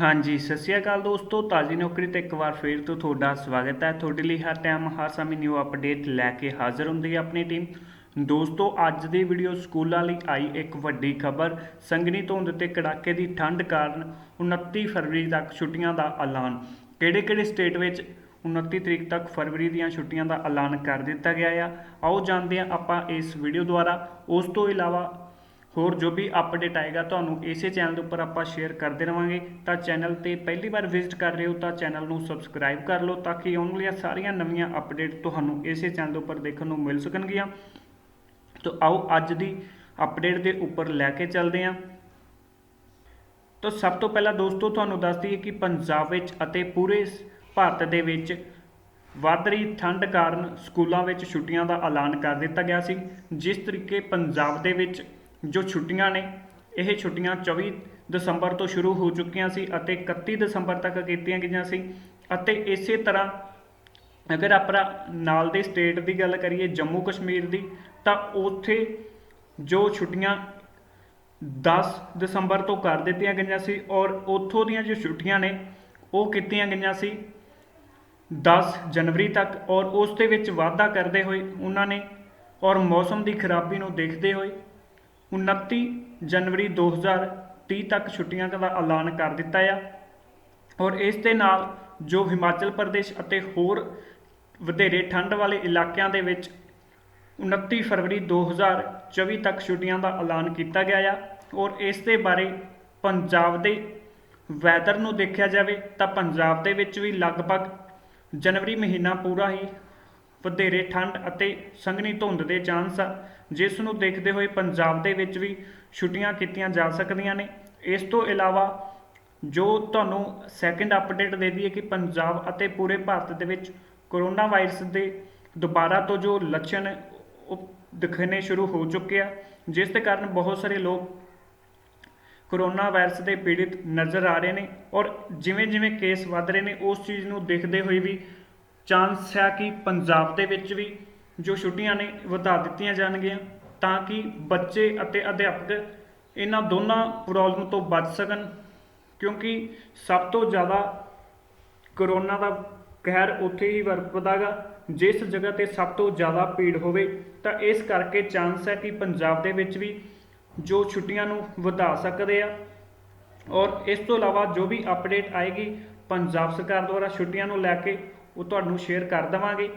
ਹਾਂਜੀ, ਸਤਿ ਸ਼੍ਰੀ ਅਕਾਲ ਦੋਸਤੋ, ਤਾਜ਼ੀ ਨੌਕਰੀ ਤੇ ਇੱਕ ਵਾਰ ਫੇਰ ਤੋਂ ਤੁਹਾਡਾ ਸਵਾਗਤ ਹੈ। ਤੁਹਾਡੇ ਲਈ ਹਰ ਟਾਈਮ ਹਰ ਸਮੇਂ ਨਿਊ ਅਪਡੇਟ ਲੈ ਕੇ ਹਾਜ਼ਰ ਹੁੰਦੀ ਹੈ ਆਪਣੀ ਟੀਮ ਦੋਸਤੋ, ਅੱਜ ਦੀ ਵੀਡੀਓ ਸਕੂਲਾਂ ਲਈ ਆਈ ਇੱਕ ਵੱਡੀ ਖਬਰ। ਸੰਘਣੀ ਧੁੰਦ ਤੇ ਕੜਾਕੇ ਦੀ ਠੰਡ ਕਾਰਨ 29 ਫਰਵਰੀ ਤੱਕ ਛੁੱਟੀਆਂ ਦਾ ਐਲਾਨ। ਕਿਹੜੇ-ਕਿਹੜੇ ਸਟੇਟ ਵਿੱਚ 29 ਤਰੀਕ ਤੱਕ ਫਰਵਰੀ ਦੀਆਂ ਛੁੱਟੀਆਂ ਦਾ ਐਲਾਨ ਕਰ ਦਿੱਤਾ ਗਿਆ ਆ? ਆਓ ਜਾਣਦੇ ਹਾਂ ਆਪਾਂ ਇਸ ਵੀਡੀਓ ਦੁਆਰਾ। ਉਸ ਤੋਂ ਇਲਾਵਾ ਹੋਰ ਜੋ ਵੀ ਅਪਡੇਟ ਆਏਗਾ ਤੁਹਾਨੂੰ ਇਸੇ ਚੈਨਲ ਦੇ ਉੱਪਰ ਆਪਾਂ ਸ਼ੇਅਰ ਕਰਦੇ ਰਵਾਂਗੇ। ਤਾਂ ਚੈਨਲ ਤੇ ਪਹਿਲੀ ਵਾਰ ਵਿਜ਼ਿਟ ਕਰ ਰਹੇ ਹੋ ਤਾਂ ਚੈਨਲ ਨੂੰ ਸਬਸਕ੍ਰਾਈਬ ਕਰ ਲਓ ਤਾਂ ਕਿ ਆਉਣ ਵਾਲੀਆਂ ਸਾਰੀਆਂ ਨਵੀਆਂ ਅਪਡੇਟ ਤੁਹਾਨੂੰ ਇਸੇ ਚੈਨਲ ਦੇ ਉੱਪਰ ਦੇਖਣ ਨੂੰ ਮਿਲ ਸਕਣਗੀਆਂ। ਤਾਂ ਆਓ ਅੱਜ ਦੀ ਅਪਡੇਟ ਦੇ ਉੱਪਰ ਲੈ ਕੇ ਚੱਲਦੇ ਹਾਂ। ਤਾਂ ਸਭ ਤੋਂ ਪਹਿਲਾਂ ਦੋਸਤੋ ਤੁਹਾਨੂੰ ਦੱਸ ਦਈਏ ਕਿ ਪੰਜਾਬ ਵਿੱਚ ਅਤੇ ਪੂਰੇ ਭਾਰਤ ਦੇ ਵਿੱਚ ਵੱਧ ਰਹੀ ਠੰਡ ਕਾਰਨ ਸਕੂਲਾਂ ਵਿੱਚ ਛੁੱਟੀਆਂ ਦਾ ਐਲਾਨ ਕਰ ਦਿੱਤਾ ਗਿਆ ਸੀ। ਜਿਸ ਤਰੀਕੇ ਪੰਜਾਬ ਦੇ ਵਿੱਚ ਜੋ ਛੁੱਟੀਆਂ ਨੇ, ਇਹ ਛੁੱਟੀਆਂ 24 ਦਸੰਬਰ ਤੋਂ ਸ਼ੁਰੂ ਹੋ ਚੁੱਕੀਆਂ ਸੀ ਅਤੇ 31 ਦਸੰਬਰ ਤੱਕ ਕੀਤੀਆਂ ਗਈਆਂ ਸੀ। ਅਤੇ ਇਸੇ ਤਰ੍ਹਾਂ ਅਗਰ ਆਪਾਂ ਨਾਲ ਦੇ ਸਟੇਟ ਦੀ ਗੱਲ ਕਰੀਏ, ਜੰਮੂ ਕਸ਼ਮੀਰ ਦੀ, ਤਾਂ ਉੱਥੇ ਜੋ ਛੁੱਟੀਆਂ 10 ਦਸੰਬਰ ਤੋਂ ਕਰ ਦਿੱਤੀਆਂ ਗਈਆਂ ਸੀ ਔਰ ਉੱਥੋਂ ਦੀਆਂ ਜੋ ਛੁੱਟੀਆਂ ਨੇ, ਉਹ ਕੀਤੀਆਂ ਗਈਆਂ ਸੀ 10 ਜਨਵਰੀ ਤੱਕ ਔਰ ਉਸ ਦੇ ਵਿੱਚ ਵਾਧਾ ਕਰਦੇ ਹੋਏ ਉਹਨਾਂ ਨੇ ਔਰ ਮੌਸਮ ਦੀ ਖਰਾਬੀ ਨੂੰ ਦੇਖਦੇ ਹੋਏ 29 ਜਨਵਰੀ 2030 ਤੱਕ ਛੁੱਟੀਆਂ ਦਾ ਐਲਾਨ ਕਰ ਦਿੱਤਾ ਆ। ਔਰ ਇਸ ਦੇ ਨਾਲ ਜੋ ਹਿਮਾਚਲ ਪ੍ਰਦੇਸ਼ ਅਤੇ ਹੋਰ ਵਧੇਰੇ ਠੰਡ ਵਾਲੇ ਇਲਾਕਿਆਂ ਦੇ ਵਿੱਚ 29 ਫਰਵਰੀ 2024 ਤੱਕ ਛੁੱਟੀਆਂ ਦਾ ਐਲਾਨ ਕੀਤਾ ਗਿਆ ਆ। ਔਰ ਇਸ ਦੇ ਬਾਰੇ ਪੰਜਾਬ ਦੇ ਵੈਦਰ ਨੂੰ ਦੇਖਿਆ ਜਾਵੇ ਤਾਂ ਪੰਜਾਬ ਦੇ ਵਿੱਚ ਵੀ ਲਗਭਗ ਜਨਵਰੀ ਮਹੀਨਾ ਪੂਰਾ ਹੀ ਵਧੇਰੇ ਠੰਡ ਅਤੇ ਸੰਘਣੀ ਧੁੰਦ ਦੇ ਚਾਂਸ ਆ, ਜਿਸ ਨੂੰ ਦੇਖਦੇ ਹੋਏ ਪੰਜਾਬ ਦੇ ਵਿੱਚ ਵੀ ਛੁੱਟੀਆਂ ਕੀਤੀਆਂ ਜਾ ਸਕਦੀਆਂ ਨੇ। ਇਸ ਤੋਂ ਇਲਾਵਾ ਜੋ ਤੁਹਾਨੂੰ ਸੈਕੰਡ ਅਪਡੇਟ ਦੇ ਦਈਏ ਕਿ ਪੰਜਾਬ ਅਤੇ ਪੂਰੇ ਭਾਰਤ ਦੇ ਵਿੱਚ ਕਰੋਨਾ ਵਾਇਰਸ ਦੇ ਦੁਬਾਰਾ ਤੋਂ ਜੋ ਲੱਛਣ ਉਹ ਦਿਖਣੇ ਸ਼ੁਰੂ ਹੋ ਚੁੱਕੇ ਆ, ਜਿਸ ਦੇ ਕਾਰਨ ਬਹੁਤ ਸਾਰੇ ਲੋਕ ਕਰੋਨਾ ਵਾਇਰਸ ਦੇ ਪੀੜਿਤ ਨਜ਼ਰ ਆ ਰਹੇ ਨੇ ਔਰ ਜਿਵੇਂ ਜਿਵੇਂ ਕੇਸ ਵੱਧ ਰਹੇ ਨੇ, ਉਸ ਚੀਜ਼ ਨੂੰ ਦੇਖਦੇ ਹੋਏ ਵੀ ਚਾਂਸ ਹੈ ਕਿ ਪੰਜਾਬ ਦੇ ਵਿੱਚ ਵੀ ਜੋ ਛੁੱਟੀਆਂ ਨੇ ਵਧਾ ਦਿੱਤੀਆਂ ਜਾਣਗੀਆਂ, ਤਾਂ ਕਿ ਬੱਚੇ ਅਤੇ ਅਧਿਆਪਕ ਇਹਨਾਂ ਦੋਨਾਂ ਪ੍ਰੋਬਲਮ ਤੋਂ ਬਚ ਸਕਣ, ਕਿਉਂਕਿ ਸਭ ਤੋਂ ਜ਼ਿਆਦਾ ਕਰੋਨਾ ਦਾ ਕਹਿਰ ਉੱਥੇ ਹੀ ਵਰਤਦਾਗਾ। ਜਿਸ ਜਗ੍ਹਾ ਤੇ ਸਭ ਤੋਂ ਜ਼ਿਆਦਾ ਭੀੜ ਹੋਵੇ, ਤਾਂ ਇਸ ਕਰਕੇ ਚਾਂਸ ਹੈ ਕਿ ਪੰਜਾਬ ਦੇ ਵਿੱਚ ਵੀ ਜੋ ਛੁੱਟੀਆਂ ਨੂੰ ਵਧਾ ਸਕਦੇ ਆ। ਔਰ ਇਸ ਤੋਂ ਇਲਾਵਾ ਜੋ ਵੀ ਅਪਡੇਟ ਆਏਗੀ, ਪੰਜਾਬ ਸਰਕਾਰ ਦੁਆਰਾ ਛੁੱਟੀਆਂ ਨੂੰ ਲੈ ਕੇ ਉਹ ਤੁਹਾਨੂੰ ਸ਼ੇਅਰ ਕਰ ਦੇਵਾਂਗੇ।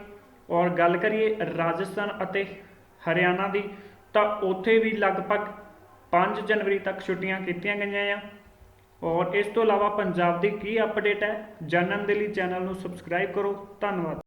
ਔਰ ਗੱਲ ਕਰੀਏ ਰਾਜਸਥਾਨ ਅਤੇ ਹਰਿਆਣਾ ਦੀ, ਤਾਂ ਉੱਥੇ ਵੀ ਲਗਭਗ 5 ਜਨਵਰੀ ਤੱਕ ਛੁੱਟੀਆਂ ਕੀਤੀਆਂ ਗਈਆਂ ਆ। ਔਰ ਇਸ ਤੋਂ ਇਲਾਵਾ ਪੰਜਾਬ ਦੀ ਕੀ ਅਪਡੇਟ ਹੈ ਜਾਣਨ ਦੇ ਲਈ ਚੈਨਲ ਨੂੰ ਸਬਸਕ੍ਰਾਈਬ ਕਰੋ। ਧੰਨਵਾਦ।